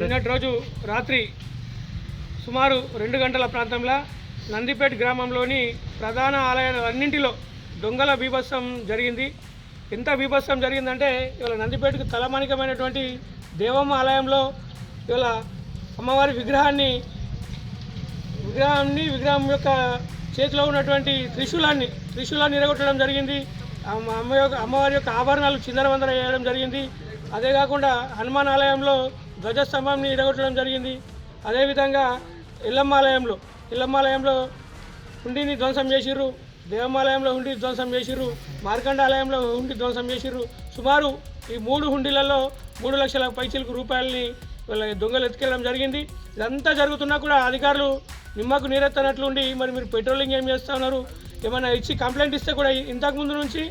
నిన్నటి రోజు రాత్రి సుమారు రెండు గంటల ప్రాంతంలో నందిపేట గ్రామంలోని ప్రధాన ఆలయాలన్నింటిలో దొంగల బీభత్సం జరిగింది. ఎంత బీభత్సం జరిగిందంటే ఇవాళ నందిపేటకు తలమానికమైనటువంటి దేవమ్మ ఆలయంలో ఇవాళ అమ్మవారి విగ్రహాన్ని విగ్రహాన్ని విగ్రహం యొక్క చేతిలో ఉన్నటువంటి త్రిశూలాన్ని త్రిశూలాన్ని ఇరగొట్టడం జరిగింది. అమ్మ అమ్మ యొక్క అమ్మవారి యొక్క ఆభరణాలు చిందరవందర చేయడం జరిగింది. అదే కాకుండా హనుమాన్ ఆలయంలో ధ్వజస్తంభాన్ని ఇరగొట్టడం జరిగింది. అదేవిధంగా ఇల్లమ్మ ఆలయంలో ఆలయంలో హుండీని ధ్వంసం చేసిర్రు దేవమాలయంలో హుండీ ధ్వంసం చేసిర్రు మార్కండాలయంలో హుండీ ధ్వంసం చేసిర్రు. సుమారు ఈ మూడు హుండీలలో మూడు లక్షల పైచిలకు రూపాయలని వీళ్ళ దొంగలు ఎత్తుకెళ్ళడం జరిగింది. ఇదంతా జరుగుతున్నా కూడా అధికారులు నిమ్మకు నీరెత్తనట్లు ఉండి మరి మీరు పెట్రోలింగ్ ఏం చేస్తున్నారు ఏమైనా ఇచ్చి కంప్లైంట్ ఇస్తే కూడా ఇంతకుముందు నుంచి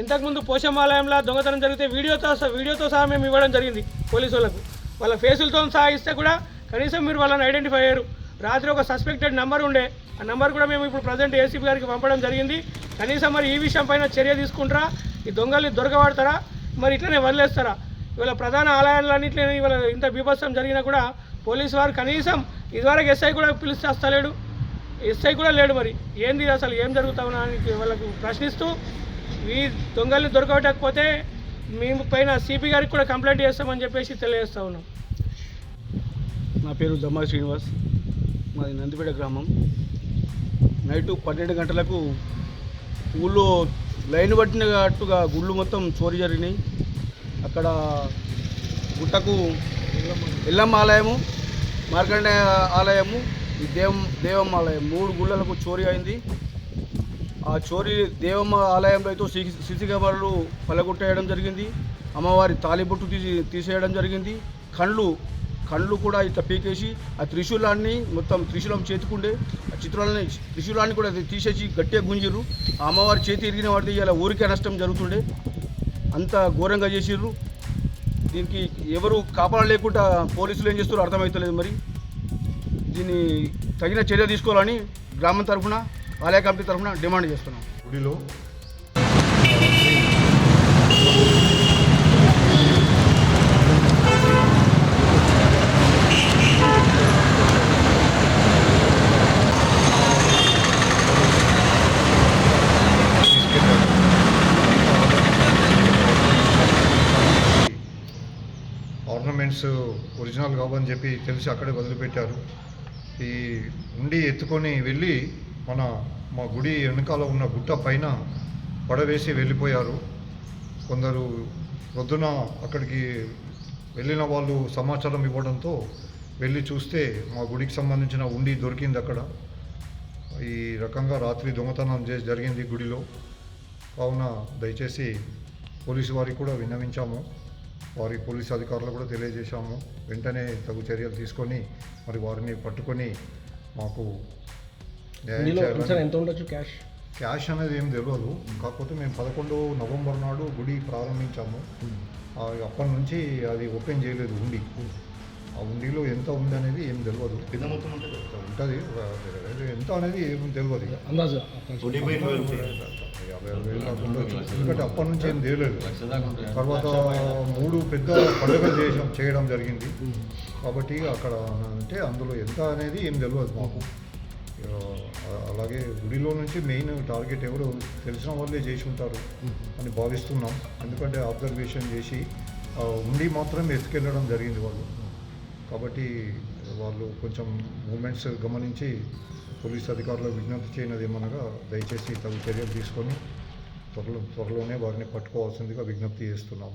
ఇంతకుముందు పోషమాలయంలో దొంగతనం జరిగితే వీడియోతో వీడియోతో సహా మేము ఇవ్వడం జరిగింది పోలీసు వాళ్ళకు వాళ్ళ ఫేసులతో సహా ఇస్తే కూడా కనీసం మీరు వాళ్ళని ఐడెంటిఫై అయ్యారు. రాత్రి ఒక సస్పెక్టెడ్ నెంబర్ ఉండే. ఆ నెంబర్ కూడా మేము ఇప్పుడు ప్రజెంట్ ఏసీపీ గారికి పంపడం జరిగింది. కనీసం మరి ఈ విషయం పైన చర్య తీసుకుంటారా? ఈ దొంగల్ని దొరకబడతారా? మరి ఇట్లనే వదిలేస్తారా? ఇవాళ ప్రధాన ఆలయాలన్నింటినీ ఇవాళ ఇంత బీభత్సం జరిగినా కూడా పోలీసు వారు కనీసం ఇదివరకు ఎస్ఐ కూడా పిలిచి వస్తలేడు ఎస్ఐ కూడా లేడు మరి. ఏంది అసలు? ఏం జరుగుతా అని వాళ్ళకు ప్రశ్నిస్తూ ఈ దొంగల్ని దొరకబట్టకపోతే మేము పైన సిపి గారికి కూడా కంప్లైంట్ చేస్తామని చెప్పేసి తెలియజేస్తా ఉన్నాం. నా పేరు దమ్మా శ్రీనివాస్. మాది నందిపేట గ్రామం. నైట్ పన్నెండు గంటలకు ఊళ్ళో లైన్ పట్టినట్టుగా గుళ్ళు మొత్తం చోరీ జరిగినాయి. అక్కడ గుట్టకు ఎల్లమ్మ ఆలయము మార్కండేయ ఆలయము ఈ దేవం దేవమ్మ ఆలయం మూడు గుళ్ళలకు చోరీ అయింది. ఆ చోరీ దేవమ్మ ఆలయంలో అయితే సిసి కెమెరాలు పలగొట్టేయడం జరిగింది. అమ్మవారి తాలిబొట్టు తీసి తీసేయడం జరిగింది. కళ్ళు కళ్ళు కూడా ఇట్లా పీకేసి ఆ త్రిశూలాన్ని మొత్తం త్రిశూలం చేతికుండే ఆ చిత్రాలని త్రిశూలాన్ని కూడా తీసేసి గట్టిగా గుంజిర్రు. ఆ అమ్మవారి చేతి ఇరిగిన వాడితే ఇలా ఊరికే నష్టం జరుగుతుండే. అంత ఘోరంగా చేసిర్రు. దీనికి ఎవరు కాపాడలేకుండా పోలీసులు ఏం చేస్తారో అర్థమవుతలేదు మరి. దీన్ని తగిన చర్య తీసుకోవాలని గ్రామం తరఫున ఆలయ కమిటీ తరఫున డిమాండ్ చేస్తున్నాం. గుడిలో? ఆర్నమెంట్స్ ఒరిజినల్ కావని చెప్పి తెలిసి అక్కడే వదిలిపెట్టారు. ఈ ఉండి ఎత్తుకొని వెళ్ళి మన మా గుడి వెనకాల ఉన్న గుట్ట పైన పడవేసి వెళ్ళిపోయారు. కొందరు పొద్దున అక్కడికి వెళ్ళిన వాళ్ళు సమాచారం ఇవ్వడంతో వెళ్ళి చూస్తే మా గుడికి సంబంధించిన ఉండి దొరికింది అక్కడ. ఈ రకంగా రాత్రి దొంగతనం చేసి జరిగింది గుడిలో. కావున దయచేసి పోలీసు వారికి కూడా విన్నవించాము. వారి పోలీసు అధికారులు కూడా తెలియజేశాము. వెంటనే తగు చర్యలు తీసుకొని మరి వారిని పట్టుకొని మాకు ఎంత ఉండొచ్చు క్యాష్ క్యాష్ అనేది ఏం తెలియదు కాకపోతే మేము పదకొండు నవంబర్ నాడు గుడి ప్రారంభించాము. ఆ, అప్పటి నుంచి అది ఓపెన్ చేయలేదు ఉండి. ఆ ఉండిలో ఎంత ఉంది అనేది ఏం తెలియదు ఉంటుంది. ఎంత అనేది ఏం తెలియదు. ఎందుకంటే అప్పటి నుంచి ఏం తెలియలేదు. తర్వాత మూడు పెద్ద పండుగలు చేసాం చేయడం జరిగింది. కాబట్టి అక్కడ అంటే అందులో ఎంత అనేది ఏం తెలియదు మాకు. ఆ, అలాగే గుడిలో నుంచి మెయిన్ టార్గెట్ ఎవరు తెలిసిన వాళ్ళే చేసి ఉంటారు అని భావిస్తున్నాం. ఎందుకంటే అబ్జర్వేషన్ చేసి ఉండి మాత్రం ఎత్తుకెళ్ళడం జరిగింది వాళ్ళు. కాబట్టి వాళ్ళు కొంచెం మూమెంట్స్ గమనించి పోలీస్ అధికారులకు విజ్ఞప్తి చేయనది ఏమనగా దయచేసి తగు చర్యలు తీసుకొని త్వరలో త్వరలోనే వారిని పట్టుకోవాల్సిందిగా విజ్ఞప్తి చేస్తున్నాం.